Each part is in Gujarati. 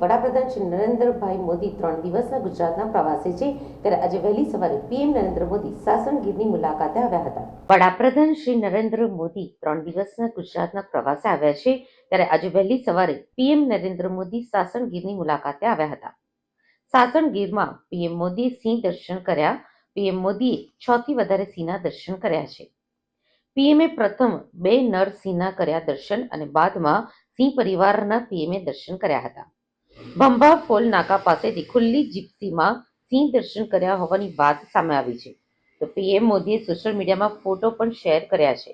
વડાપ્રધાન શ્રી નરેન્દ્રભાઈ મોદી ત્રણ દિવસના ગુજરાતના પ્રવાસે છે. ત્યારે આજે વહેલી સવારે પીએમ નરેન્દ્ર મોદી સાસણગીરની મુલાકાતે આવ્યા હતા. વડાપ્રધાન શ્રી નરેન્દ્ર મોદી ત્રણ દિવસના ગુજરાતના પ્રવાસે આવ્યા છે. ત્યારે આજે વહેલી સવારે પીએમ નરેન્દ્ર મોદી સાસણગીરની મુલાકાતે આવ્યા હતા. સાસણગીરમાં પીએમ મોદીએ સિંહ દર્શન કર્યા. પીએમ મોદીએ છ થી વધારે સિંહના દર્શન કર્યા છે. પીએમએ પ્રથમ બે નર સિંહના કર્યા દર્શન અને બાદમાં સિંહ પરિવારના પીએમએ દર્શન કર્યા હતા. ભંભા ફોલ નાકા પાસેથી ખુલ્લી જીપ્સીમાં સિંહ દર્શન કર્યા હોવાની વાત સામે આવી છે. તો પીએમ મોદીએ સોશિયલ મીડિયામાં ફોટો પણ શેર કર્યા છે.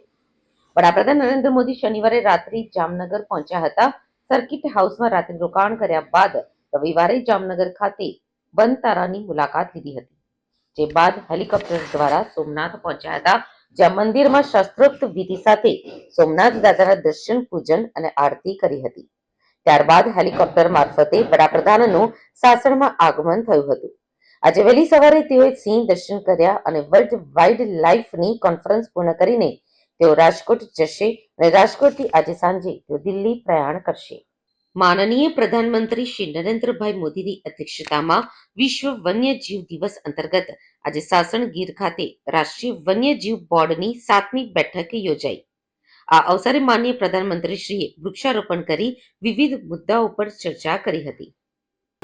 વડાપ્રધાન નરેન્દ્ર મોદી શનિવારે રાત્રે જામનગર પહોંચ્યા હતા. સર્કિટ હાઉસમાં રાત્રે રોકાણ કર્યા બાદ રવિવારે જામનગર ખાતે વનતારાની મુલાકાત લીધી હતી. જે બાદ હેલિકોપ્ટર દ્વારા સોમનાથ પહોંચ્યા હતા. જ્યાં મંદિરમાં શાસ્ત્રોક્ત વિધિ સાથે સોમનાથ દાદાના દર્શન પૂજન અને આરતી કરી હતી. ત્યારબાદ હેલિકોપ્ટર મારફતે વડાપ્રધાનનું સાસણમાં આગમન થયું હતું. આજે વહેલી સવારે તેઓએ સિંહ દર્શન કર્યા અને વર્લ્ડ વાઇલ્ડ લાઈફની કોન્ફરન્સ પૂર્ણ કરીને તેઓ રાજકોટ જશે અને રાજકોટથી આજે સાંજે તેઓ દિલ્હી પ્રયાણ કરશે. માનનીય પ્રધાનમંત્રી શ્રી નરેન્દ્રભાઈ મોદીની અધ્યક્ષતામાં વિશ્વ વન્યજીવ દિવસ અંતર્ગત આજે સાસણ ગીર ખાતે રાષ્ટ્રીય વન્યજીવ બોર્ડની સાતમી બેઠક યોજાઈ. આ અવસરે માનનીય પ્રધાનમંત્રીશ્રીએ વૃક્ષારોપણ કરી વિવિધ મુદ્દાઓ પર ચર્ચા કરી હતી.